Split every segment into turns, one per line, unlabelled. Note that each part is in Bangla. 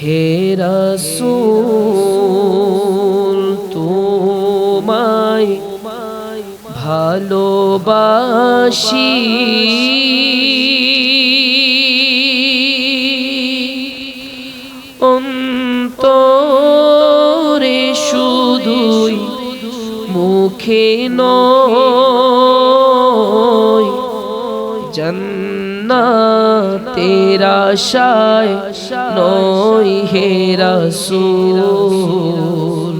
হে রসুল তোমায় ভালোবাসি। অন্তরে শুধুই মুখে নয় জন্নাতের আশায় নয় হে রসুল।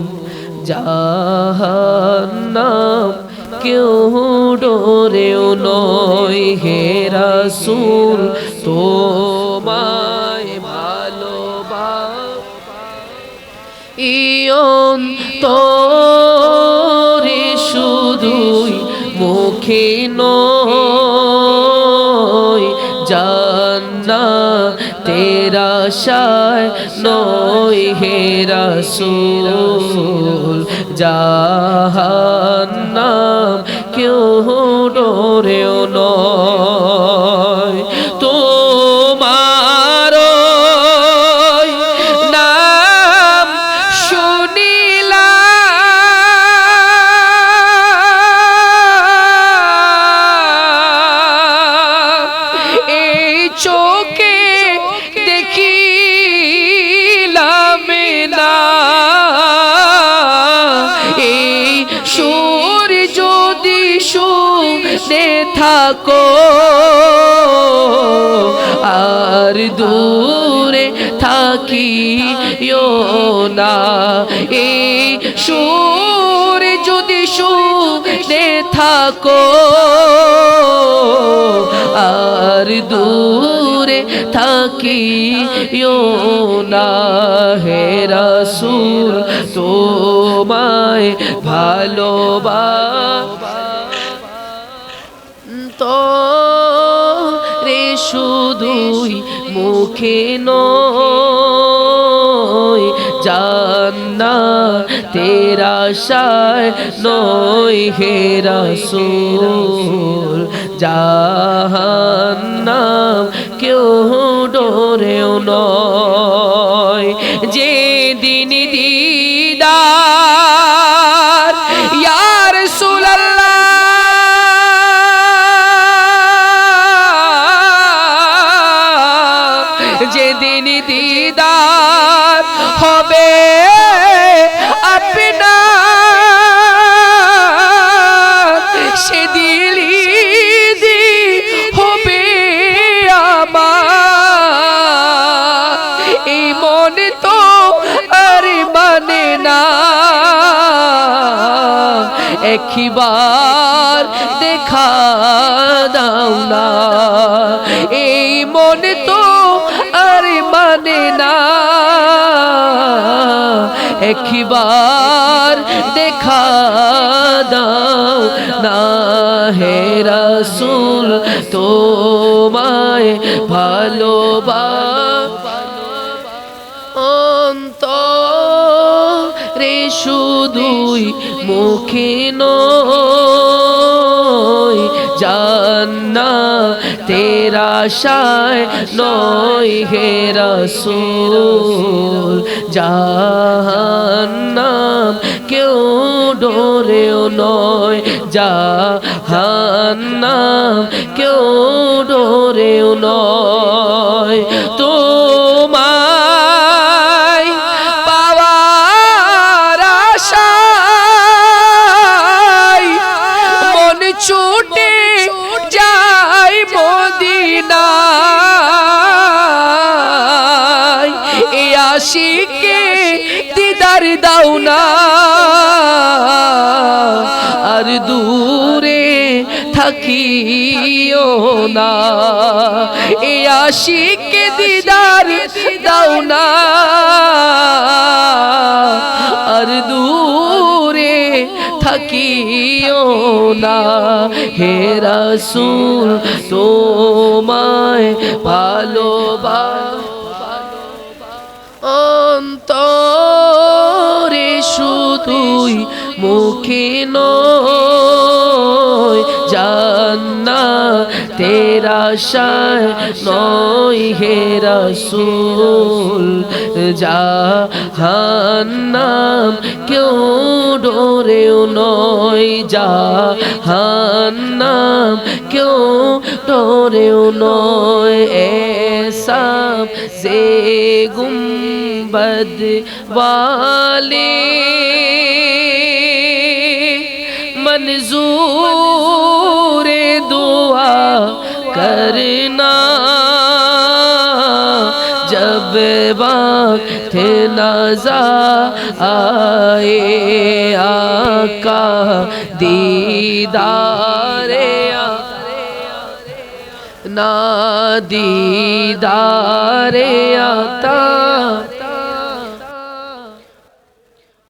জাহান্নাম কেউ ডোরেও নয় হে রসুল। তোমায় ভালোবাস। ইয়ন তোরে শুধুই মুখে নয় জান্না তেরা শায় নই হে রসুল। জাহান্নাম কেউ চোখে সুর শুনে থাকো, আর দূরে থাকিও না। এই সুর যদি শুনে থাকো, আর দূরে থাকিও না হে রসুল, তোমায় ভালোবা। তো রে শুধুই মুখে নয় জান্না তেরা শায় নয় হে রসুল, জাহান্নাম ডোরেও নয়। যে দিন দিদার ইয়ার সুলাল্লাহ যে দিন দিদার হবে একবার দেখা দাও না। এই মনে তো আর মানে না। একবার দেখা দাও না। হে রসুল, তোমায় ভালোবা অন্তরে শুধুই মুখে নয় জান্না তেরা শায় নয় হে রসুল, জাহান্নাম কেউ ডোরেও নয়, জাহান্নাম কেউ ডোরেও নয় তোমায় আশিকে দিদার দাও না। আর দূরে থাকিও না। এ আশিকে দিদার দাও না। আর দূরে থাকিও না। হে রসুল তোমায় ভালোবা অন্তরে শুধুই মুখে নয় জান্না তেরা শায় নয় হে রসুল, জাহান্নাম কেউ ডোরেও নয় যা জাহান্নাম কেউ ডোরেও নয় এসাম সে গুম بد والی منظور دعا کرنا جب وقت نازا آئے آقا دیدار دیدارے آتا